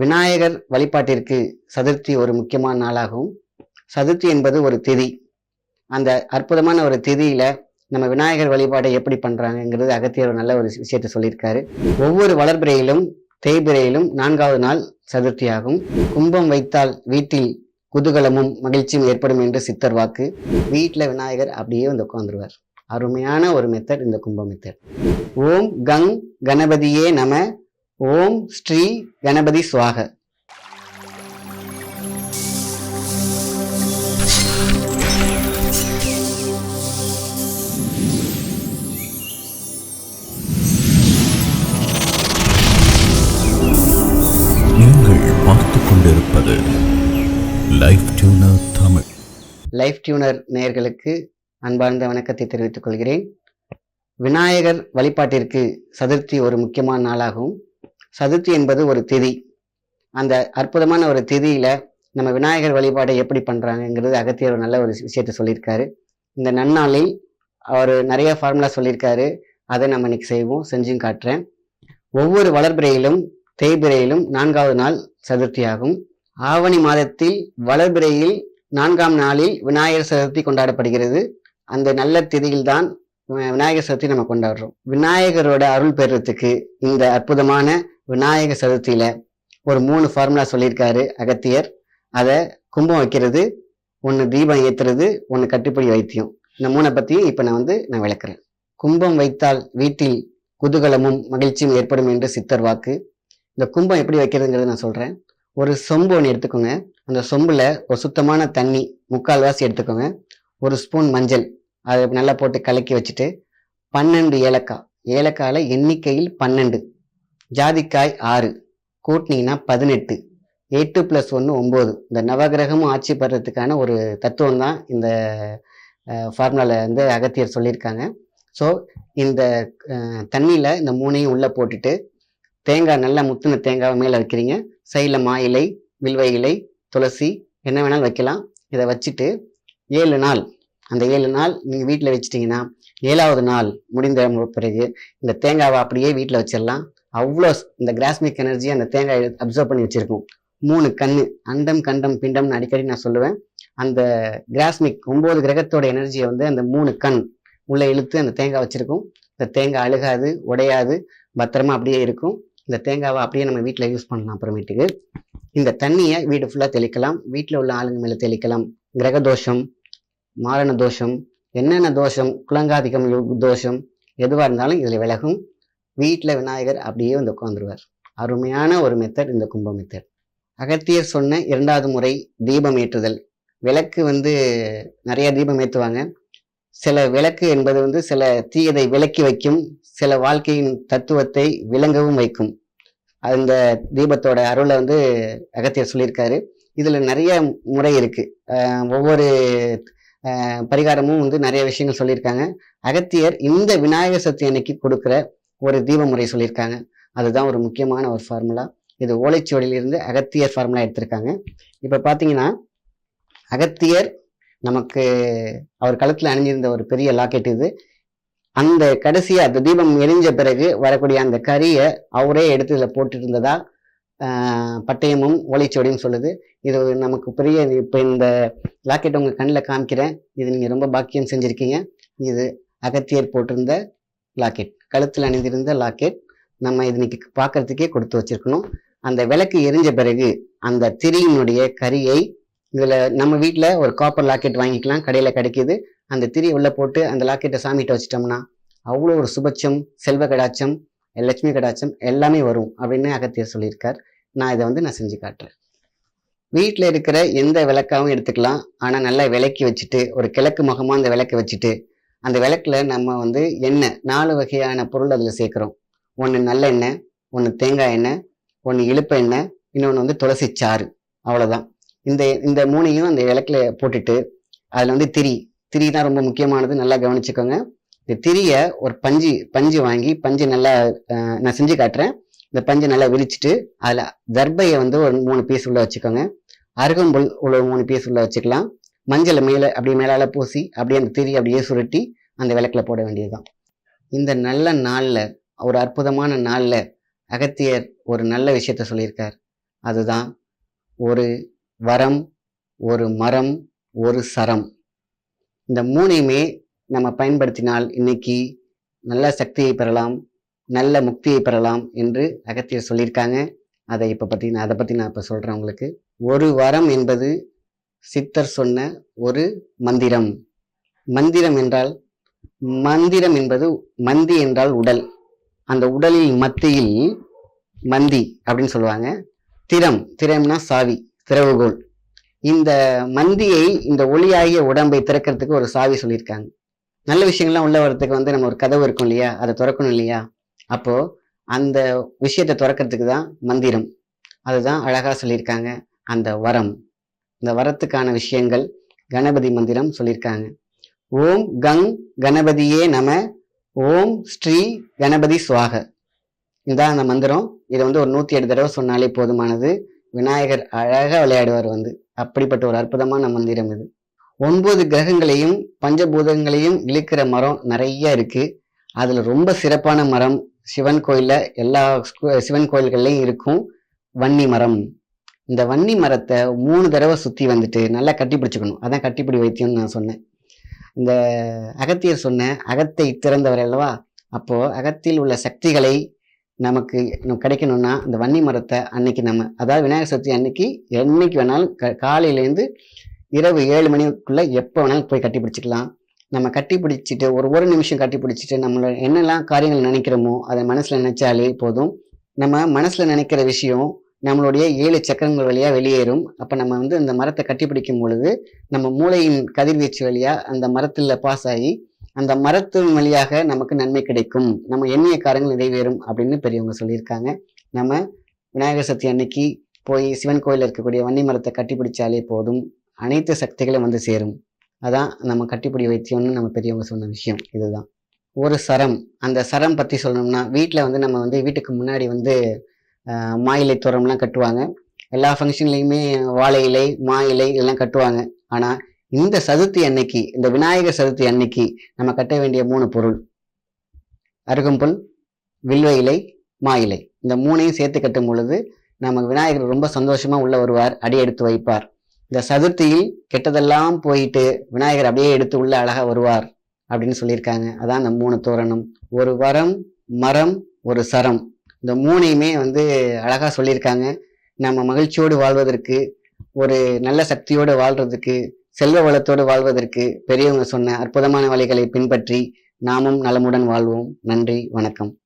விநாயகர் வழிபாட்டிற்கு சதுர்த்தி ஒரு முக்கியமான நாளாகும் சதுர்த்தி என்பது ஒரு திதி. அந்த அற்புதமான ஒரு திதியில நம்ம விநாயகர் வழிபாடை எப்படி பண்றாங்கிறது அகத்தியர் ஒரு நல்ல ஒரு விஷயத்தை சொல்லியிருக்காரு. ஒவ்வொரு வளர்பிறையிலும் தேய்பிறையிலும் நான்காவது நாள் சதுர்த்தி ஆகும் கும்பம் வைத்தால் வீட்டில் குதூகலமும் மகிழ்ச்சியும் ஏற்படும் என்று சித்தர் வாக்கு. வீட்டில் விநாயகர் அப்படியே வந்து உட்காந்துருவார் அருமையான ஒரு மெத்தட் இந்த கும்ப மெத்தட் ஓம் கங் கணபதியே நம ஓம் ஸ்ரீ கணபதி சுவாக. கொண்டிருப்பது life tuner Tamil. Life tuner நேயர்களுக்கு அன்பார்ந்த வணக்கத்தை தெரிவித்துக் கொள்கிறேன். விநாயகர் வழிபாட்டிற்கு சதுர்த்தி ஒரு முக்கியமான நாளாகும் சதுர்த்தி என்பது ஒரு திதி. அந்த அற்புதமான ஒரு திதியில நம்ம விநாயகர் வழிபாடை எப்படி பண்றாங்கங்கிறது அகத்தியர் ஒரு நல்ல ஒரு விஷயத்த சொல்லியிருக்காரு. இந்த நன்னாளில் அவர் நிறைய ஃபார்முலா சொல்லியிருக்காரு. அதை நம்ம இன்னைக்கு செய்வோம். செஞ்சும் காட்டுறேன். ஒவ்வொரு வளர்பிறையிலும் தேய்பிரையிலும் நான்காவது நாள் சதுர்த்தி ஆகும். ஆவணி மாதத்தில் வளர்பிறையில் நான்காம் நாளில் விநாயகர் சதுர்த்தி கொண்டாடப்படுகிறது. அந்த நல்ல திதியில் தான் விநாயகர் சதுர்த்தி நம்ம கொண்டாடுறோம். விநாயகரோட அருள் பெறுறதுக்கு இந்த அற்புதமான விநாயகர் சதுர்த்தியில ஒரு மூணு ஃபார்முலா சொல்லியிருக்காரு அகத்தியர். அதை கும்பம் வைக்கிறது ஒன்று தீபம் ஏத்துறது ஒன்று கட்டுப்படி வைத்தியம். இந்த மூணை பற்றியும் இப்போ நான் வந்து நான் விளக்குறேன். கும்பம் வைத்தால் வீட்டில் குதூகலமும் மகிழ்ச்சியும் ஏற்படும் என்று சித்தர் வாக்கு. இந்த கும்பம் எப்படி வைக்கிறதுங்கிறத நான் சொல்கிறேன் ஒரு சொம்பு ஒன்று எடுத்துக்கோங்க. அந்த சொம்பில் ஒரு சுத்தமான தண்ணி முக்கால்வாசி எடுத்துக்கோங்க. ஒரு ஸ்பூன் மஞ்சள் அதை நல்லா போட்டு கலக்கி வச்சுட்டு பன்னெண்டு ஏலக்காய். ஏலக்காயில் எண்ணிக்கையில் பன்னெண்டு. ஜாதிக்காய் ஆறு கூட்டினீங்கன்னா பதினெட்டு. எட்டு ப்ளஸ் ஒன்று ஒம்பது. இந்த நவகிரகமும் ஆட்சி பெறத்துக்கான ஒரு தத்துவம் தான் இந்த ஃபார்முலாவில் வந்து அகத்தியர் சொல்லியிருக்காங்க. ஸோ இந்த தண்ணியில் இந்த மூணையும் உள்ளே போட்டுட்டு தேங்காய் நல்லா முத்துன தேங்காவை மேலே வைக்கிறீங்க. சைடில் மா இலை வில்வ இலை துளசி என்ன வேணாலும் வைக்கலாம். இதை வச்சுட்டு ஏழு நாள் அந்த ஏழு நாள் நீங்கள் வீட்டில் வச்சிட்டிங்கன்னா ஏழாவது நாள் முடிந்த பிறகு இந்த தேங்காவை அப்படியே வீட்டில் வச்சிடலாம். அவ்வளோ இந்த கிராஸ்மிக் எனர்ஜி அந்த தேங்காய் அப்சர்வ் பண்ணி வச்சிருக்கும் மூணு கண்ணு அண்டம் கண்டம் பிண்டம்னு அடிக்கடி நான் சொல்லுவேன். அந்த கிராஸ்மிக் ஒன்பது கிரகத்தோட எனர்ஜியை வந்து அந்த மூணு கண் உள்ளே இழுத்து அந்த தேங்காய் வச்சிருக்கும். இந்த தேங்காய் அழுகாது உடையாது பத்திரமா அப்படியே இருக்கும். இந்த தேங்காவை அப்படியே நம்ம வீட்டில் யூஸ் பண்ணலாம் அப்புறமேட்டுக்கு. இந்த தண்ணியை வீடு ஃபுல்லாக தெளிக்கலாம். வீட்டில் உள்ள ஆளுங்க மேலே தெளிக்கலாம். கிரக தோஷம் மாரண தோஷம் என்னென்ன தோஷம் குலங்காதிக்கம் தோஷம் எதுவாக இருந்தாலும் இதில் விலகும். வீட்டில் விநாயகர் அப்படியே வந்து உட்காந்துருவார் அருமையான ஒரு மெத்தட் இந்த கும்ப மெத்தட் அகத்தியர் சொன்ன இரண்டாவது முறை தீபம் ஏற்றுதல். விளக்கு வந்து நிறைய தீபம் ஏற்றுவாங்க. சில விளக்கு என்பது வந்து சில தீயதை விலக்கி வைக்கும் சில வாழ்க்கையின் தத்துவத்தை விளங்கவும் வைக்கும். அந்த தீபத்தோட அருளை வந்து அகத்தியர் சொல்லியிருக்காரு. இதில் நிறைய முறை இருக்குது ஒவ்வொரு பரிகாரமும் வந்து நிறைய விஷயங்கள் சொல்லியிருக்காங்க. அகத்தியர் இந்த விநாயகர் சதுர்த்தி அன்னைக்கு கொடுக்குற ஒரு தீப முறை சொல்லியிருக்காங்க. அதுதான் ஒரு முக்கியமான ஒரு ஃபார்முலா இது ஓலைச்சுவடியிலிருந்து அகத்தியர் ஃபார்முலா எடுத்திருக்காங்க. இப்போ பார்த்தீங்கன்னா அகத்தியர் நமக்கு அவர் களத்தில் அணிஞ்சிருந்த ஒரு பெரிய லாக்கெட் இது. அந்த கடைசியா அந்த தீபம் எரிஞ்ச பிறகு வரக்கூடிய அந்த கரியை அவரே எடுத்து இதில் போட்டு இருந்ததா பட்டயமும் ஓலைச்சுவடியும் சொல்லுது. இது நமக்கு பெரிய இப்போ இந்த லாக்கெட் உங்கள் கண்ணில் காமிக்கிறேன். இது நீங்கள் ரொம்ப பாக்கியம் செஞ்சுருக்கீங்க. இது அகத்தியர் போட்டிருந்த லாக்கெட் கழுத்தில் அணிந்திருந்த லாக்கெட் நம்ம இன்னைக்கு பார்க்கறதுக்கே கொடுத்து வச்சிருக்கணும். அந்த விளக்கு எரிஞ்ச பிறகு அந்த திரியினுடைய கரியை இதில் நம்ம வீட்டில் ஒரு காப்பர் லாக்கெட் வாங்கிக்கலாம். கடையில் கிடைக்கிது. அந்த திரி உள்ளே போட்டு அந்த லாக்கெட்டை சாமிகிட்ட வச்சிட்டோம்னா அவ்வளோ ஒரு சுபட்சம் செல்வ கடாட்சம் லட்சுமி கடாட்சம் எல்லாமே வரும் அப்படின்னு அகத்தியர் சொல்லியிருக்கார். நான் இதை வந்து நான் செஞ்சு காட்டுறேன். வீட்டில் இருக்கிற எந்த விளக்காவும் எடுத்துக்கலாம். ஆனால் நல்லா விளக்கி வச்சுட்டு ஒரு கிழக்கு முகமாக அந்த விளக்கை வச்சுட்டு அந்த விளக்குல நம்ம வந்து எண்ணெய் நாலு வகையான பொருள் அதில் சேர்க்குறோம். ஒன்று நல்லெண்ணெய் ஒன்று தேங்காய் எண்ணெய் ஒன்று இழுப்பு எண்ணெய் இன்னொன்று வந்து துளசி சாறு. அவ்வளோதான் இந்த இந்த மூணையும் அந்த விளக்குல போட்டுட்டு அதில் வந்து திரி. திரி தான் ரொம்ப முக்கியமானது நல்லா கவனிச்சுக்கோங்க. இந்த திரியை ஒரு பஞ்சு பஞ்சு வாங்கி பஞ்சு நல்லா நான் செஞ்சு காட்டுறேன். இந்த பஞ்சு நல்லா விரிச்சிட்டு அதில் தர்பையை வந்து ஒரு மூணு பீஸ் உள்ள வச்சுக்கோங்க. அருகம்புல் உள்ள மூணு பீஸ் உள்ள வச்சுக்கலாம். மஞ்சளை மேலே அப்படியே மேலால் பூசி அப்படியே அந்த திரி அப்படியே சுருட்டி அந்த விளக்குல போட வேண்டியதுதான். இந்த நல்ல நாளில் ஒரு அற்புதமான நாளில் அகத்தியர் ஒரு நல்ல விஷயத்த சொல்லியிருக்கார். அதுதான் ஒரு வரம் ஒரு மரம் ஒரு சரம். இந்த மூணையுமே நம்ம பயன்படுத்தினால் இன்னைக்கு நல்ல சக்தியை பெறலாம் நல்ல முக்தியை பெறலாம் என்று அகத்தியர் சொல்லியிருக்காங்க. அதை இப்போ பற்றி நான் அதை பற்றி நான் இப்போ சொல்கிறேன் உங்களுக்கு. ஒரு வரம் என்பது சித்தர் சொன்ன ஒரு மந்திரம். மந்திரம் என்றால் மந்திரம் என்பது மந்தி என்றால் உடல். அந்த உடலில் மத்தியில் மந்தி அப்படின்னு சொல்லுவாங்க. திறம் திறம்னா சாவி திறவுகோல் இந்த மந்தியை இந்த ஒளியாகிய உடம்பை திறக்கிறதுக்கு ஒரு சாவி சொல்லியிருக்காங்க. நல்ல விஷயங்கள்லாம் உள்ள வர்றதுக்கு வந்து நம்ம ஒரு கதவு இருக்கும் இல்லையா? அதை திறக்கணும் இல்லையா? அப்போ அந்த விஷயத்தை திறக்கிறதுக்கு தான் மந்திரம். அதுதான் அழகா சொல்லியிருக்காங்க அந்த வரம். இந்த வரத்துக்கான விஷயங்கள் கணபதி மந்திரம் சொல்லியிருக்காங்க. ஓம் கங் கணபதியே நம ஓம் ஸ்ரீ கணபதி சுவாக. இதான் அந்த மந்திரம். இதை வந்து ஒரு நூத்தி எட்டு தடவை சொன்னாலே போதுமானது. விநாயகர் அழகா விளையாடுவார் வந்து. அப்படிப்பட்ட ஒரு அற்புதமான மந்திரம் இது. ஒன்பது கிரகங்களையும் பஞ்சபூதங்களையும் இழுக்கிற மரம் நிறைய இருக்கு. அதுல ரொம்ப சிறப்பான மரம் சிவன் கோயில்ல எல்லா சிவன் கோயில்கள்லையும் இருக்கும். வன்னி மரம். இந்த வன்னி மரத்தை மூணு தடவை சுற்றி வந்துட்டு நல்லா கட்டி பிடிச்சிக்கணும். அதான் கட்டிப்பிடி வைத்தியம்னு நான் சொன்னேன். இந்த அகத்தியர் சொன்ன அகத்தை திறந்தவர் அல்லவா? அப்போது அகத்தில் உள்ள சக்திகளை நமக்கு கிடைக்கணும்னா இந்த வன்னி மரத்தை அன்னைக்கு நம்ம அதாவது விநாயகர் சதுர்த்தி அன்னைக்கு என்னைக்கு வேணாலும் க காலையிலேருந்து இரவு ஏழு மணிக்குள்ளே எப்போ வேணாலும் போய் கட்டி பிடிச்சிக்கலாம். நம்ம கட்டி பிடிச்சிட்டு ஒரு ஒரு நிமிஷம் கட்டி பிடிச்சிட்டு நம்மள என்னெல்லாம் காரியங்கள் நினைக்கிறோமோ அதை மனசில் நினைச்சாலே போதும். நம்ம மனசில் நினைக்கிற விஷயம் நம்மளுடைய ஏழு சக்கரங்கள் வழியாக வெளியேறும். அப்போ நம்ம வந்து அந்த மரத்தை கட்டிப்பிடிக்கும் பொழுது நம்ம மூளையின் கதிர்வீச்சு வழியாக அந்த மரத்தில் பாஸ் ஆகி அந்த மரத்தின் வழியாக நமக்கு நன்மை கிடைக்கும். நம்ம எண்ணிய காரங்கள் நிறைவேறும் அப்படின்னு பெரியவங்க சொல்லியிருக்காங்க. நம்ம விநாயகர் சதுர்த்தி அன்னைக்கு போய் சிவன் கோயிலில் இருக்கக்கூடிய வன்னி மரத்தை கட்டிப்பிடிச்சாலே போதும். அனைத்து சக்திகளும் வந்து சேரும். அதான் நம்ம கட்டிப்பிடி வைத்தியம்னு நம்ம பெரியவங்க சொன்ன விஷயம். இதுதான். ஒரு சரம். அந்த சரம் பற்றி சொல்லணும்னா வீட்டில் வந்து நம்ம வந்து வீட்டுக்கு முன்னாடி வந்து மாயிலை மா இலை தோரம்லாம் கட்டுவாங்க. எல்லா ஃபங்க்ஷன்லையுமே வாழை இலை மா இலை இதெல்லாம் கட்டுவாங்க. ஆனால் இந்த சதுர்த்தி அன்னைக்கு இந்த விநாயகர் சதுர்த்தி அன்னைக்கு நம்ம கட்ட வேண்டிய மூணு பொருள். அருகம்புல் வில்வ இலை மா இலை. இந்த மூணையும் சேர்த்து கட்டும் பொழுது நம்ம விநாயகர் ரொம்ப சந்தோஷமா உள்ள வருவார் அடி எடுத்து வைப்பார். இந்த சதுர்த்தியில் கெட்டதெல்லாம் போயிட்டு விநாயகர் அப்படியே எடுத்து உள்ள அழகா வருவார் அப்படின்னு சொல்லியிருக்காங்க. அதான் அந்த மூணு தோரணம். ஒரு வரம் மரம் ஒரு சரம். இந்த மூணையுமே வந்து அழகாக சொல்லியிருக்காங்க. நம்ம மகிழ்ச்சியோடு வாழ்வதற்கு ஒரு நல்ல சக்தியோடு வாழ்றதுக்கு செல்வ வளத்தோடு வாழ்வதற்கு பெரியவங்க சொன்ன அற்புதமான வழிகளை பின்பற்றி நாமும் நலமுடன் வாழ்வோம். நன்றி வணக்கம்.